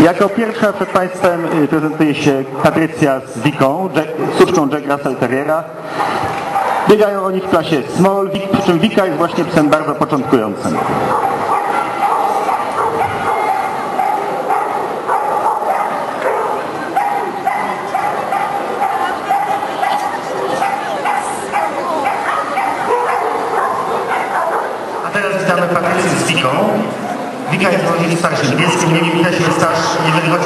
Jako pierwsza przed Państwem y, prezentuje się Patrycja z Wiką, Jack, Jack Russell Terriera. Biegają oni w klasie Small, przy czym Wika jest właśnie psem bardzo początkującym. A teraz witamy Patrycję z Wiką. Wika jest nie jest starszy, jeżeli chodzi